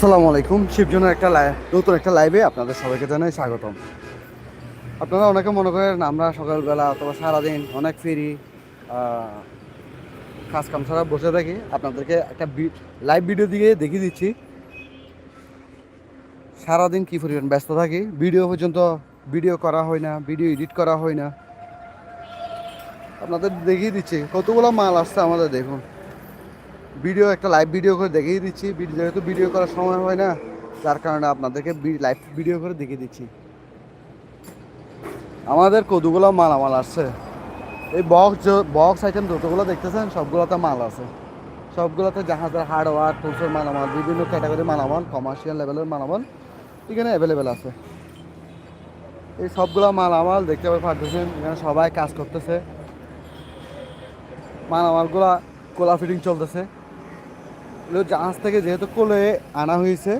আসসালামু আলাইকুম। শিবজনের একটা লাই- নতুন একটা লাইভে আপনাদের সবাইকে জানাই স্বাগতম। আপনারা অনেকে মনে করেন আমরা সকালবেলা অথবা সারাদিন অনেক ফেরি কাজ কাম ছাড়া বসে থাকি। আপনাদেরকে একটা লাইভ ভিডিও দিয়ে দেখিয়ে দিচ্ছি। সারাদিন কী পরিমাণ ব্যস্ত থাকি? ভিডিও পর্যন্ত ভিডিও করা হয় না ভিডিও এডিট করা হয় না। আপনাদের দেখিয়ে দিচ্ছি। কতগুলো মাল আসছে আমাদের দেখুন। ভিডিও, একটা লাইভ ভিডিও করে দেখিয়ে দিচ্ছি। যেহেতু ভিডিও করার সময় হয় না, যার কারণে আপনাদেরকে লাইভ ভিডিও করে দেখিয়ে দিচ্ছি। আমাদের কতগুলো মালামাল আসছে? এই বক্স বক্স আইটেম যতগুলো দেখতেছেন, সবগুলোতে মাল আছে। সবগুলোতে জাহাজের হার্ডওয়ার টুলসের মালামাল, বিভিন্ন ক্যাটাগরি মালামাল কমার্শিয়াল লেভেলের মালামাল এখানে অ্যাভেলেবেল আছে। এই সবগুলো মালামাল দেখতে পাচ্ছেন এখানে সবাই কাজ করতেছে। মালামালগুলা কোলা ফিটিং চলতেছে। এগুলো জাহাজ থেকে যেহেতু কোলে আনা হয়েছে,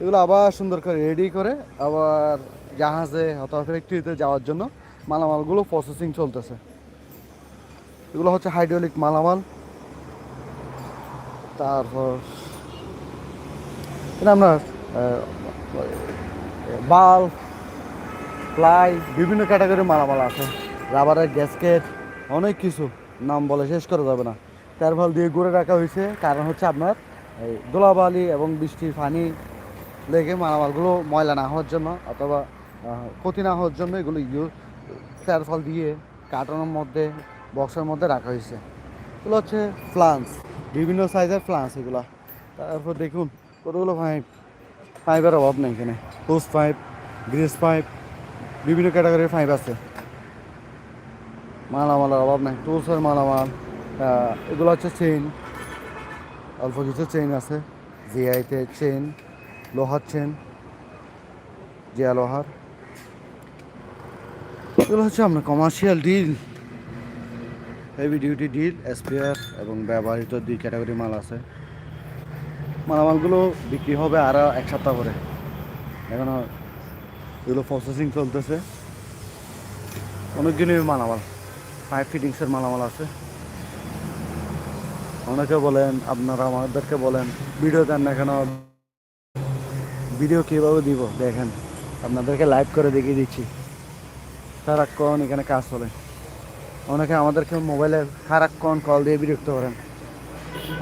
এগুলো আবার সুন্দর করে রেডি করে আবার জাহাজে অথবা ফ্যাক্টরিতে যাওয়ার জন্য মালামালগুলো প্রসেসিং চলতেছে। এগুলো হচ্ছে হাইড্রোলিক মালামাল। তারপর এটা আমরা বাল প্লাই বিভিন্ন ক্যাটাগরির মালামাল আছে। রাবারের গ্যাসকেট অনেক কিছু, নাম বলে শেষ করা যাবে না। তারফল দিয়ে ঘুরে রাখা হয়েছে। কারণ হচ্ছে আপনার এই ধুলাবালি এবং বৃষ্টির পানি লেগে মালামালগুলো ময়লা না হওয়ার জন্য অথবা ক্ষতি না হওয়ার জন্য এগুলো তারফল দিয়ে কার্টনের মধ্যে, বক্সের মধ্যে রাখা হয়েছে। এগুলো হচ্ছে ফ্লান্স, বিভিন্ন সাইজের ফ্লান্স এগুলো। তারপর দেখুন, কতগুলো পাইপ? পাইপের অভাব নেই এখানে। হোস পাইপ, গ্রিস পাইপ, বিভিন্ন ক্যাটাগরির পাইপ আছে। মালামালের অভাব নাই, টুলসের মালামাল। এগুলো হচ্ছে চেইন অল্প কিছু চেইন আছে। জিআইতে চেইন লোহার চেন জিয়া লোহার। এগুলো হচ্ছে আপনার commercial deal heavy duty deal SPR এবং ব্যবহৃত দুই ক্যাটাগরি মাল আছে। মালামালগুলো বিক্রি হবে আরও এক সপ্তাহ পরে। এখনও এগুলো প্রসেসিং চলতেছে। অনেকগুলি মালামাল পাইপ ফিটিংসের মালামাল আছে। অনেকে বলেন, আপনারা আমাদেরকে বলেন, ভিডিও দেন না কেন? ভিডিও কীভাবে দিব? দেখেন, আপনাদেরকে লাইভ করে দেখিয়ে দিচ্ছি। সারাক্ষণ এখানে কাজ চলে। অনেকে আমাদেরকে মোবাইলে সারাক্ষণ কল দিয়ে বিরক্ত করেন।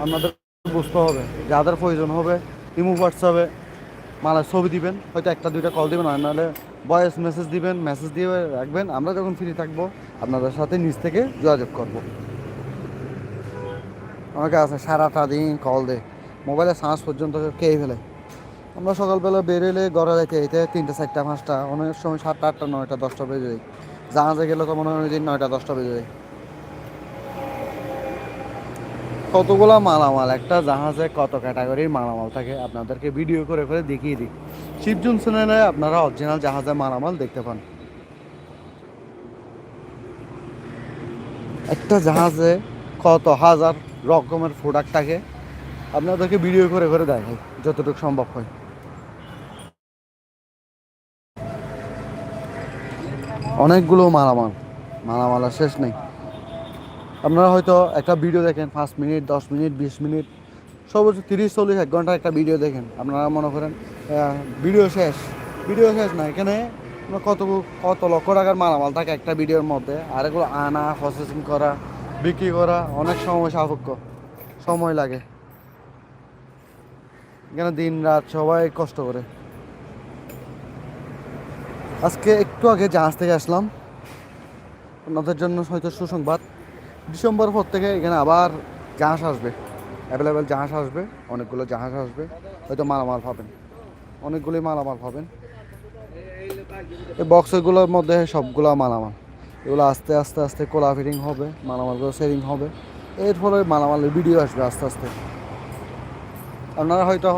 আপনাদের বুঝতে হবে, যাদের প্রয়োজন হবে, ইমো হোয়াটসঅ্যাপে মালার ছবি দিবেন, হয়তো একটা, দুইটা কল দিবেন, আর নাহলে ভয়েস মেসেজ দিবেন মেসেজ দিয়ে রাখবেন। আমরা যখন ফ্রি থাকব, আপনাদের সাথে নিজ থেকে যোগাযোগ করব। অনেকে আছে, সারাটা দিন কল দে। মোবাইলে সাঁস পর্যন্ত খেয়ে ফেলে? আমরা সকালবেলা বেরোলে ঘরে যাইতে যেতে তিনটে, চারটা, পাঁচটা, অনেক সময় সাতটা, আটটা, নয়টা, দশটা বেজে যায়। জাহাজে গেলে তো মনে হয় দিন নয়টা, দশটা বেজে যায়। কতগুলো মালামাল? একটা জাহাজে কত ক্যাটাগরির মালামাল থাকে? আপনাদেরকে ভিডিও করে করে দেখিয়ে দিই। শিবজুন চ্যানেলে আপনারা অরিজিনাল জাহাজে মালামাল দেখতে পান। একটা জাহাজে কত হাজার রকমের প্রোডাক্ট থাকে, আপনাদেরকে ভিডিও করে করে দেখাই, যতটুকু সম্ভব হয়। অনেকগুলো মালামাল, মালামালের শেষ নেই। আপনারা হয়তো একটা ভিডিও দেখেন, পাঁচ মিনিট, দশ মিনিট, বিশ মিনিট, সর্বোচ্চ তিরিশ, চল্লিশ, এক ঘণ্টা একটা ভিডিও দেখেন। আপনারা মনে করেন ভিডিও শেষ ভিডিও শেষ না, এখানে কত কত লক্ষ টাকার মালামাল থাকে একটা ভিডিওর মধ্যে, আর এগুলো আনা প্রসেসিং করা বিক্রি করা অনেক সময় সাপেক্ষ। সময় লাগে। এখানে দিন রাত সবাই কষ্ট করে। আজকে একটু আগে জাহাজ থেকে আসলাম। আপনাদের জন্য হয়তো সুসংবাদ। ডিসেম্বর পর থেকে এখানে আবার জাহাজ আসবে। অ্যাভেলেবেল জাহাজ আসবে। অনেকগুলো জাহাজ আসবে। হয়তো মালামাল পাবেন। অনেকগুলোই মালামাল পাবেন। এই বক্সগুলোর মধ্যে সবগুলো মালামাল। এগুলো আস্তে আস্তে আস্তে কোলা ফিটিং হবে, মালামালগুলো সেরিং হবে। এর ফলে মালামালের ভিডিও আসবে আস্তে আস্তে। আপনারা হয়তো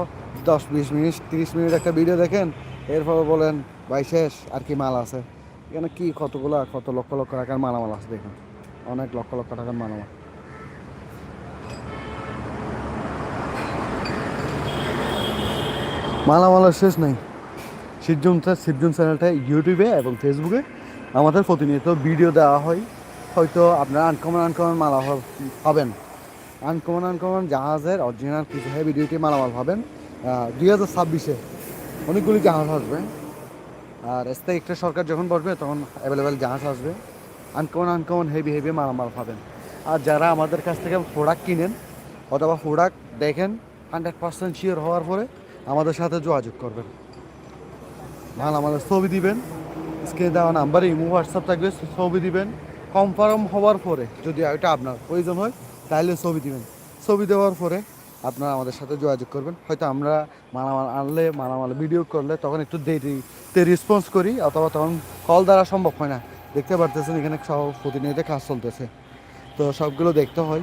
দশ, বিশ মিনিট, তিরিশ মিনিট একটা ভিডিও দেখেন এরপরে বলেন, ভাই, শেষ, আর কি মাল আছে? এখানে কি কতগুলো কত লক্ষ লক্ষ টাকার মালামাল আছে দেখুন। অনেক লক্ষ লক্ষ টাকার মালামাল। মালামালের শেষ নেই। শিবজুন শিবজুন চ্যানেলটা ইউটিউবে এবং ফেসবুকে আমাদের প্রতিনিয়ত ভিডিও দেওয়া হয়। হয়তো আপনারা আনকমন আনকমন মালা পাবেন। আনকমন আনকমন জাহাজের অরিজিনাল কিছু হেভি ডিউটি মালামাল পাবেন। দুই হাজার ছাব্বিশে অনেকগুলি জাহাজ আসবে। আর স্থায়ী একটা সরকার যখন বসবে, তখন অ্যাভেলেবেল জাহাজ আসবে। আনকমন আনকমন হেভি হেভি মালামাল পাবেন। আর যারা আমাদের কাছ থেকে প্রোডাক্ট কিনেন, অথবা প্রোডাক্ট দেখেন হান্ড্রেড পার্সেন্ট শিওর হওয়ার পরে আমাদের সাথে যোগাযোগ করবেন। মালামালের ছবি দিবেন। স্ক্রিনে দেওয়া নাম্বারে ইমো, হোয়াটসঅ্যাপ থাকবে ছবি দিবেন। কনফার্ম হওয়ার পরে যদি এটা আপনার প্রয়োজন হয়, তাহলে ছবি দিবেন। ছবি দেওয়ার পরে আপনারা আমাদের সাথে যোগাযোগ করবেন। হয়তো আমরা মালামাল আনলে, মালামাল ভিডিও করলে তখন একটু দেরিতে রেসপন্স করি, অথবা তখন কল দ্বারা সম্ভব হয় না। দেখতে পারতেছেন, এখানে সব প্রতিনিয়ত কাজ চলতেছে। তো সবগুলো দেখতে হয়।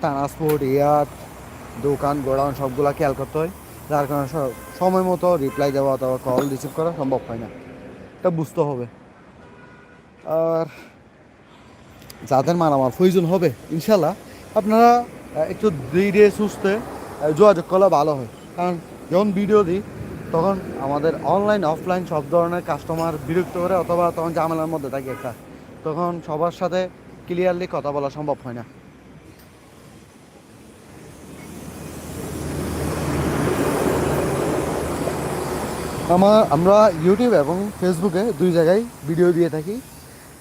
ট্রান্সপোর্ট এয়ার দোকান, গোডাউন, সবগুলো খেয়াল করতে হয়। যার কারণে সময় মতো রিপ্লাই দেওয়া অথবা কল রিসিভ করা সম্ভব হয় না। এটা বুঝতে হবে। আর যাদের মালামাল প্রয়োজন হবে ইনশাল্লাহ আপনারা একটু ধীরে সুস্থে যোগাযোগ করলে ভালো হয়। কারণ যখন ভিডিও দিই, তখন আমাদের অনলাইন অফলাইন সব ধরনের কাস্টমার বিরক্ত করে অথবা তখন ঝামেলার মধ্যে থাকে একটা। তখন সবার সাথে ক্লিয়ারলি কথা বলা সম্ভব হয় না। আমার, আমরা ইউটিউব এবং ফেসবুকে দুই জায়গায় ভিডিও দিয়ে থাকি।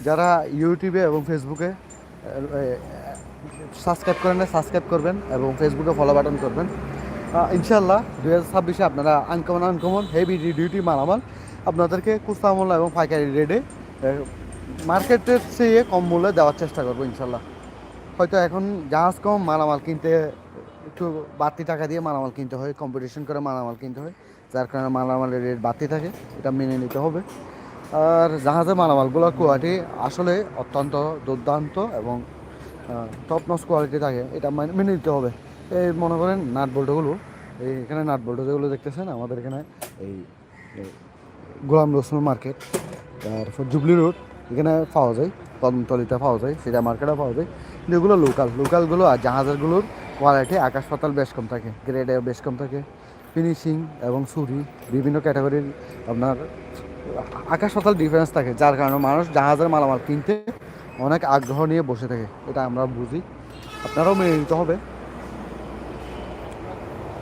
যারা ইউটিউবে এবং ফেসবুকে সাবস্ক্রাইব করেন না সাবস্ক্রাইব করবেন এবং ফেসবুকে ফলো বাটন করবেন। ইনশাল্লাহ দু হাজার ছাব্বিশে আপনারা আনকমন আনকমন হেভি ডিউটি মালামাল আপনাদেরকে কুস্তা মূল্য এবং পাইকারি রেটে মার্কেটের চেয়ে কম মূল্যে দেওয়ার চেষ্টা করব ইনশাল্লাহ হয়তো এখন জাহাজ কম, মালামাল কিনতে একটু বাড়তি টাকা দিয়ে মালামাল কিনতে হয় কম্পিটিশন করে মালামাল কিনতে হয়। যার কারণে মালামালের রেট বাড়তি থাকে, এটা মেনে নিতে হবে। আর জাহাজের মালামালগুলোর কোয়ালিটি আসলে অত্যন্ত দুর্দান্ত এবং টপ নস কোয়ালিটি থাকে, এটা মানে- নিতে হবে। এই মনে করেন নাট বল্টগুলো, এই এখানে নাট বল্ট যেগুলো দেখতেছেন? আমাদের এখানে এই গোলাম রসুন মার্কেট, তারপর জুবলি রোড, এখানে পাওয়া যায় কদমতলিতে পাওয়া যায় সেটা মার্কেটে পাওয়া যায়। কিন্তু এগুলো লোকাল লোকালগুলো আর জাহাজেরগুলোর কোয়ালিটি আকাশ পাতাল বেশ কম থাকে গ্রেডে বেশ কম থাকে। ফিনিশিং এবং ছুরি বিভিন্ন ক্যাটাগরির আপনার আকাশ পাতাল ডিফারেন্স থাকে, যার কারণে মানুষ জাহাজের মালামাল কিনতে অনেক আগ্রহ নিয়ে বসে থাকে, এটা আমরা বুঝি। আপনারাও মেনে নিতে হবে।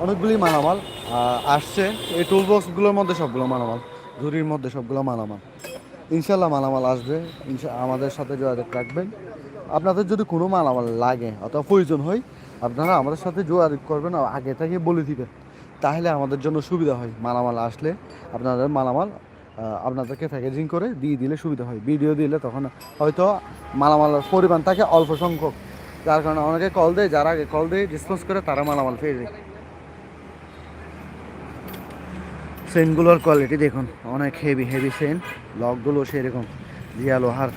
অনেকগুলি মালামাল আসছে। এই টুল বক্সগুলোর মধ্যে সবগুলো মালামাল, ঝুড়ির মধ্যে সবগুলো মালামাল। ইনশাল্লাহ মালামাল আসবে। ইনশা আমাদের সাথে যোগাযোগ রাখবেন। আপনাদের যদি কোনো মালামাল লাগে অথবা প্রয়োজন হয়, আপনারা আমাদের সাথে যোগাযোগ করবেন। আগে থেকে বলে দিবেন। তাহলে আমাদের জন্য সুবিধা হয় মালামাল আসলে আপনাদের মালামাল আপনাদেরকে প্যাকেজিং করে দিয়ে দিলে সুবিধা হয়। ভিডিও দিলে তখন হয়তো মালামালের পরিমাণ থাকে অল্প সংখ্যক। যার কারণে অনেকে কল দেয়, যারা আগে কল দিয়ে ডিসপোজ করে তারা মালামাল পেয়ে যায়। সেনগুলোর কোয়ালিটি দেখুন, অনেক হেভি হেভি সেন লকগুলো সেরকম জিয়া লোহার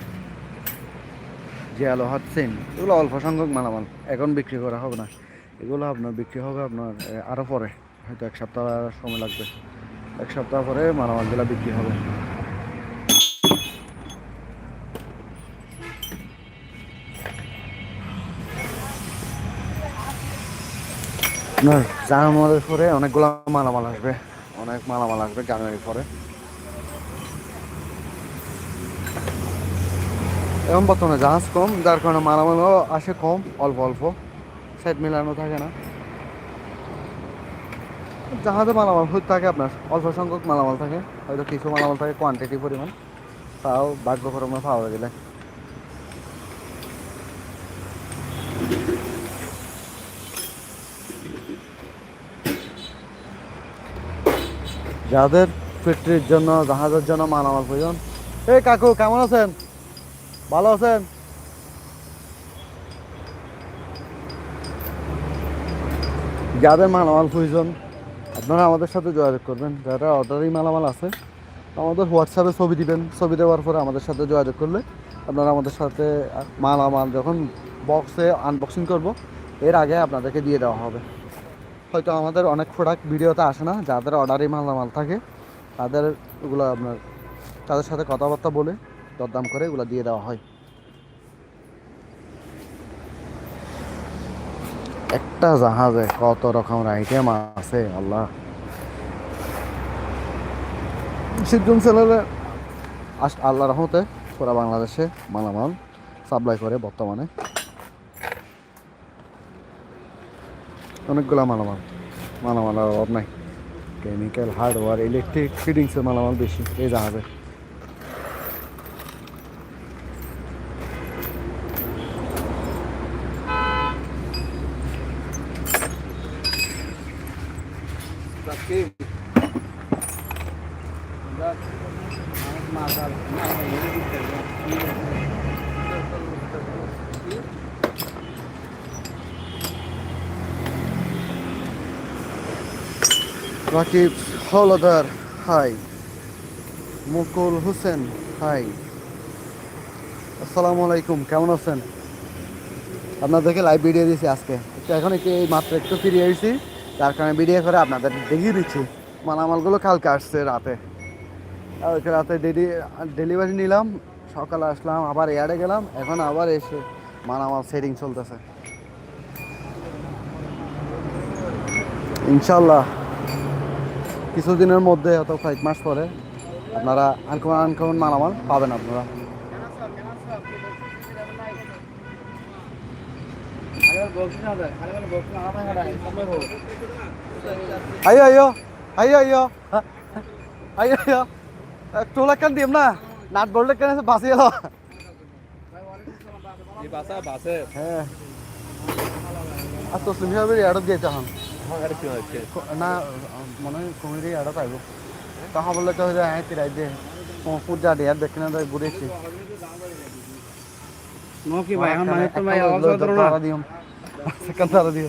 জিয়া লোহার সেন এগুলো অল্প সংখ্যক মালামাল। এখন বিক্রি করা হবে না। এগুলো আপনার বিক্রি হবে আপনার আরও পরে। হয়তো এক সপ্তাহ সময় লাগবে। এক সপ্তাহ পরে মালামালগুলো বিক্রি হবে। আপনার পরে অনেকগুলো মালামাল আসবে। অনেক মালামাল আসবে জানুয়ারির পরে। এখন বর্তমানে জাহাজ কম, যার কারণে মালামালও আসে কম, অল্প অল্প। সাইড মিলানো থাকে না। জাহাজে মালামাল হতে থাকে আপনার অল্প সংখ্যক মালামাল থাকে, হয়তো কিছু মালামাল থাকে কোয়ান্টিটি পরিমাণ, তাও ভাগ্যক্রমে পাওয়া গেলে। যাদের ফ্যাক্টরির জন্য, জাহাজের জন্য মালামাল প্রয়োজন। এই কাকু, কেমন আছেন? ভালো আছেন? যাদের মালামাল প্রয়োজন। আপনারা আমাদের সাথে যোগাযোগ করবেন। যারা অর্ডারি মালামাল আছে, আমাদের হোয়াটসঅ্যাপে ছবি দিবেন। ছবি দেওয়ার পরে আমাদের সাথে যোগাযোগ করলে আপনারা আমাদের সাথে মালামাল যখন বক্সে আনবক্সিং করব, এর আগে আপনাদেরকে দিয়ে দেওয়া হবে। হয়তো আমাদের অনেক প্রোডাক্ট ভিডিওতে আসে না, যাদের অর্ডারি মালামাল থাকে, তাদের ওগুলো আপনার, তাদের সাথে কথাবার্তা বলে দরদাম করে এগুলো দিয়ে দেওয়া হয়। একটা জাহাজে কত রকমের আইটেম আছে আল্লাহ। সিদ্ধুম সেলারে আল্লাহ রহমতে পুরা বাংলাদেশে মালামাল সাপ্লাই করে বর্তমানে অনেকগুলা মালামাল মালামালের অভাব নাই। কেমিক্যাল হার্ডওয়্যার ইলেকট্রিক ফিটিংসের মালামাল বেশি এই জাহাজে। রাকিব হলদার হাই। মুকুল হোসেন, হাই। আসসালামু আলাইকুম, কেমন আছেন? আপনাদেরকে লাইভ ভিডিও দিয়েছি আজকে। এখন একটু এই মাত্র একটু ফিরে এসেছি তার কারণে ভিডিও করে আপনাদের দেখিয়ে দিচ্ছি। মালামালগুলো কালকে আসছে রাতে। রাতে ডেলি ডেলিভারি নিলাম, সকালে আসলাম, আবার এয়ারে গেলাম, এখন আবার এসে মালামাল সেটিং চলতেছে। ইনশাল্লাহ, কিছুদিনের মধ্যে অত কয়েক মাস পরে আপনারা আনকমন আনকমন মালামাল পাবেন আপনারা। আইয়ো আইয়ো আইয়ো আইয়ো আইয়ো। আইয়ো টোলা কান দিম না? নাট বললে কেন বাসি গেল হ্যাঁ। আর তসলিম সাহেবের এয়ারত যেতে হন না মনে হয় কুমিরি এয়ারত আইব তাহা বললে তো হয়ে হ্যাঁ তিরাই দিয়ে। পূজা দেয়ার দেখে না তাই ঘুরেছি কি ভাই এখন মানে তো ভাই আওয়াজ না? দিও। সেকেন্ড তারা দিও?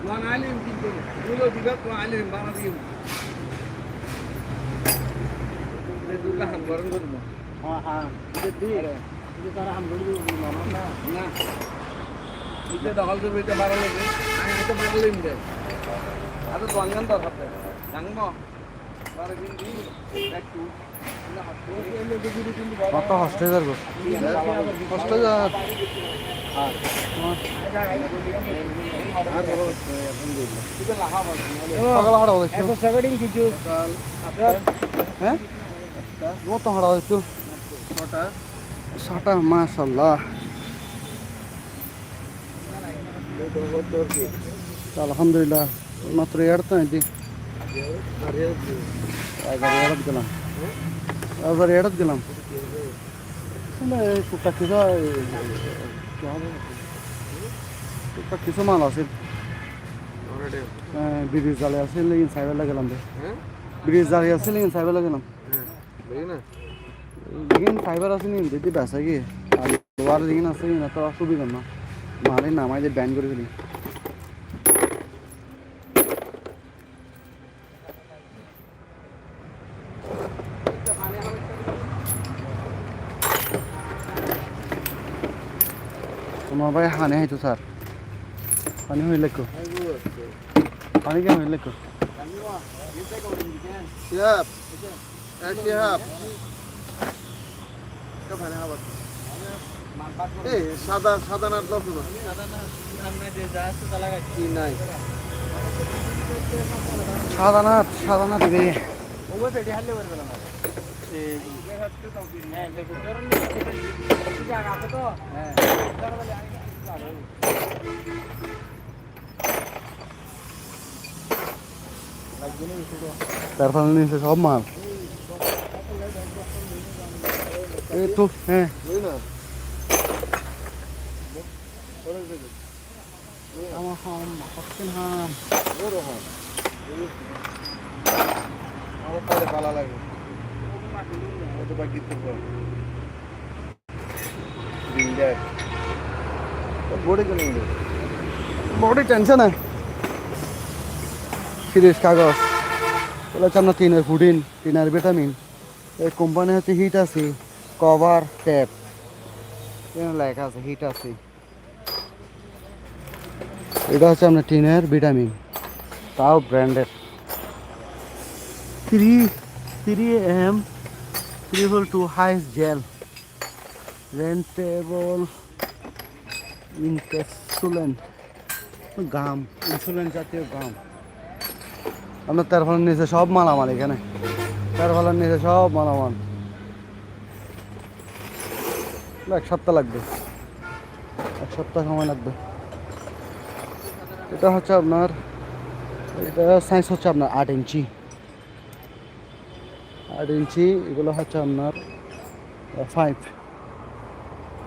কিন্তু দুলো দিবা তো আইলিম বানা দিও দুর্গা হাম গরম করব হ্যাঁ হ্যাঁ এটা তারা হাম গরম করব না না এটা দখল করবে এটা বাড়া লাগবে আমি এটা বাড়ালিম দে আর তো গঙ্গান দরকার হাতে জানব কত হস্টে যাব হস্টে যা সকালে হাঁটা দেখছ হ্যাঁ? কত হাঁটা দেখছ ছটা মাশাল্লাহ আলহামদুলিল্লাহ, মাত্র এড় তো এগারো এড়ত গেলাম এগারো এড়ত গেলাম টুকটাক কিছু টুকটাক কিছু মাল আছে ব্রিজ জালে আছে লেকিন সাইবেলা গেলাম রে ব্রিজ জালে আছে লেকিন সাইবেলা গেলাম লেকিন ফাইবার আছে নি দিদি বেসা কি আর নামাই যে ব্যান করে ফেলি তোমার ভাই হানে হয়তো স্যার পানি হইলে কো পানি কেন হইলে কো. Kapan habat? Eh, সাদা সাদা নাট দাও শুনো কি নাই? সাদানাথ সাদানাথ বে তারপর নিচে সব মাল। এই তো হ্যাঁ। আমার হাম হচ্ছেন হাম। আমার পরে ভালো লাগে। বিন্ডার বড় কেন টেনশন সিরিজ কাগজ হচ্ছে আপনার টিনের ফুডিন টিনের ভিটামিন এই কোম্পানি হচ্ছে হিট আছে কভার ট্যাপ লেখা আছে হিট আছে এটা হচ্ছে আপনার টিনের ভিটামিন তাও branded three three M triple two হাইস gel রেন্টেবল ইনক্যাপসুলেন্ট গাম ইনসুলেন্ট জাতীয় গাম আপনার তার ফলের নিচে সব মালামাল এখানে। তার ফলের নিচে সব মালামাল। এক সপ্তাহ লাগবে। এক সপ্তাহ সময় লাগবে। এটা হচ্ছে আপনার, এটা সাইজ হচ্ছে আপনার আট ইঞ্চি। আট ইঞ্চি, এগুলো হচ্ছে আপনার ফাইভ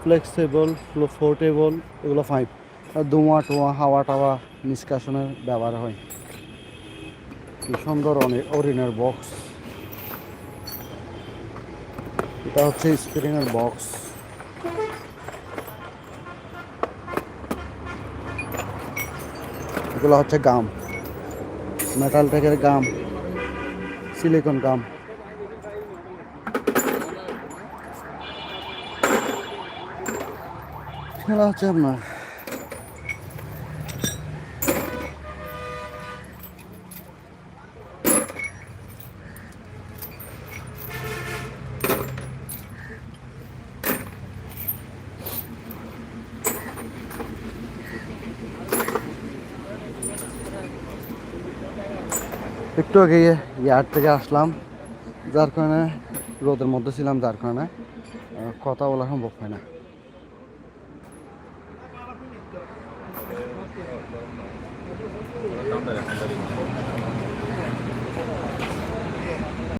ফ্লেক্সিবল ফোর্টেবল এগুলো ফাইভ আর ধোঁয়া টোয়া, হাওয়া টাওয়া নিষ্কাশনের ব্যবহার হয়। কি সুন্দর অনেক অরিনের বক্স এটা হচ্ছে স্প্রিংয়ের বক্স এগুলো হচ্ছে গাম মেটাল টেকের গাম সিলিকন গাম খেলা হচ্ছে আপনার একটু আগে ইয়ার্ড থেকে আসলাম, যার কারণে রোদের মধ্যে ছিলাম, যার কারণে কথা বলা সম্ভব হয় না।